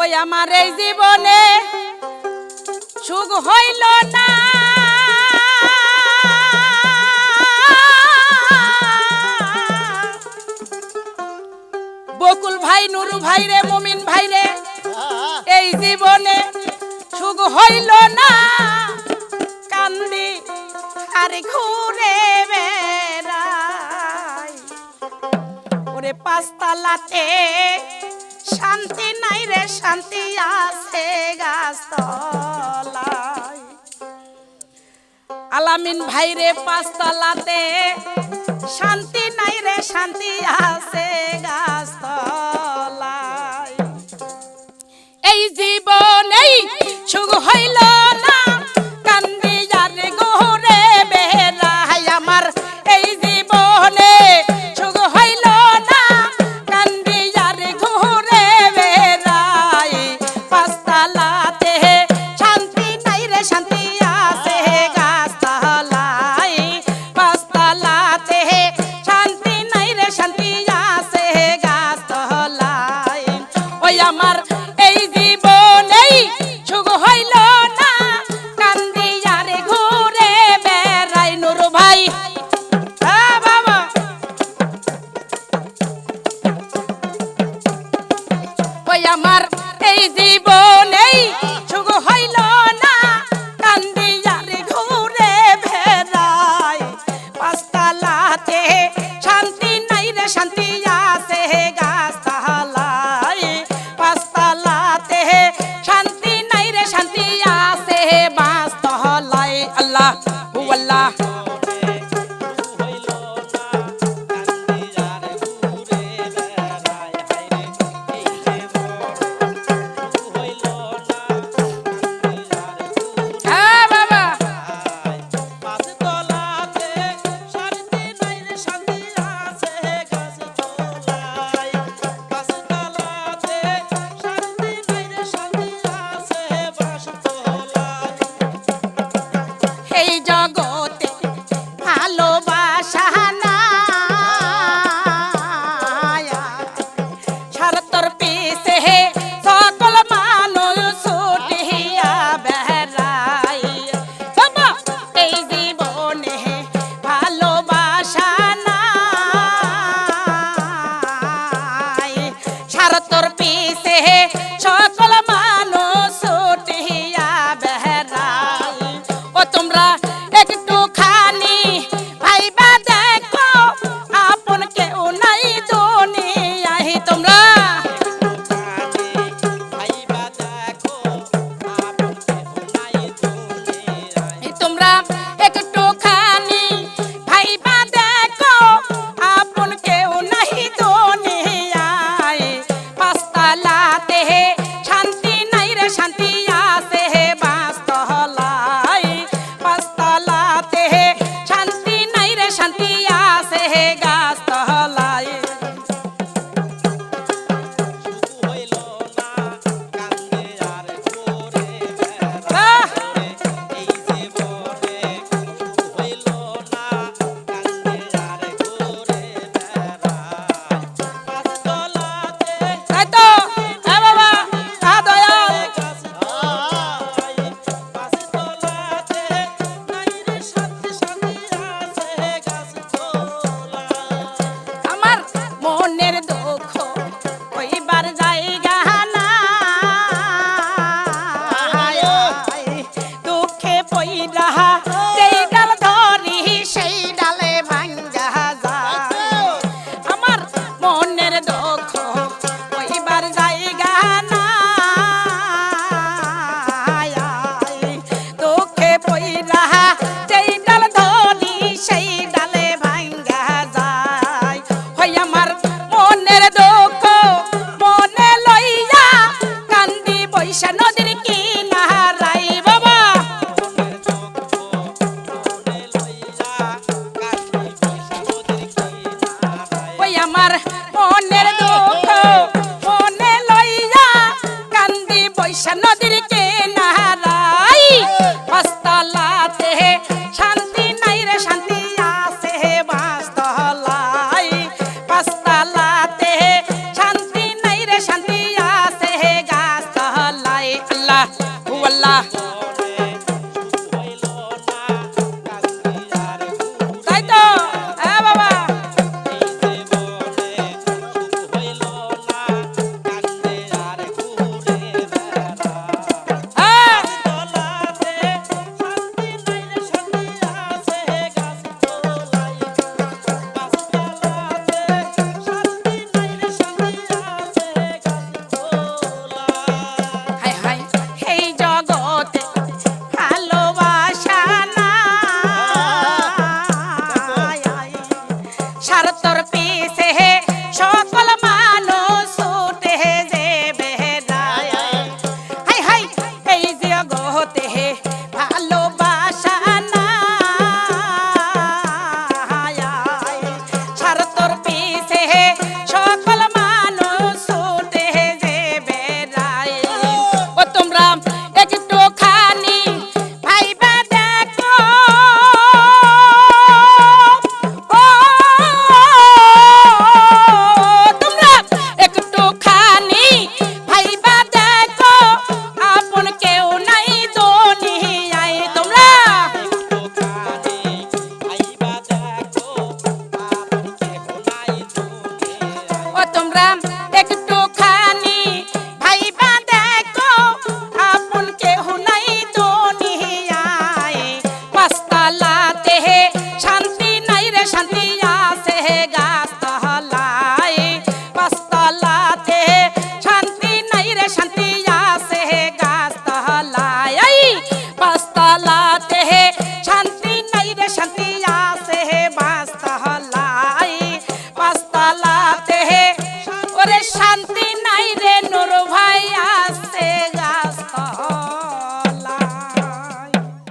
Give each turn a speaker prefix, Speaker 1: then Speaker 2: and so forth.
Speaker 1: ওই আমার এই জীবনে সুখ হইল না। বকুল ভাই, নুরু ভাই রে, মুমিন ভাই রে, এই জীবনে সুখ হইল না। কান্দি আর ঘুরে বেড়াই। ওরে পাঁচতালাতে শান্তি নাই রে, শান্তি আছে আলামিন ভাই রে পাঁচতলাতে, শান্তি নাই রে, শান্তি আছে গাছতলায়। এই জীবন এই সুখ দিয়া আছে Eba! Shanti.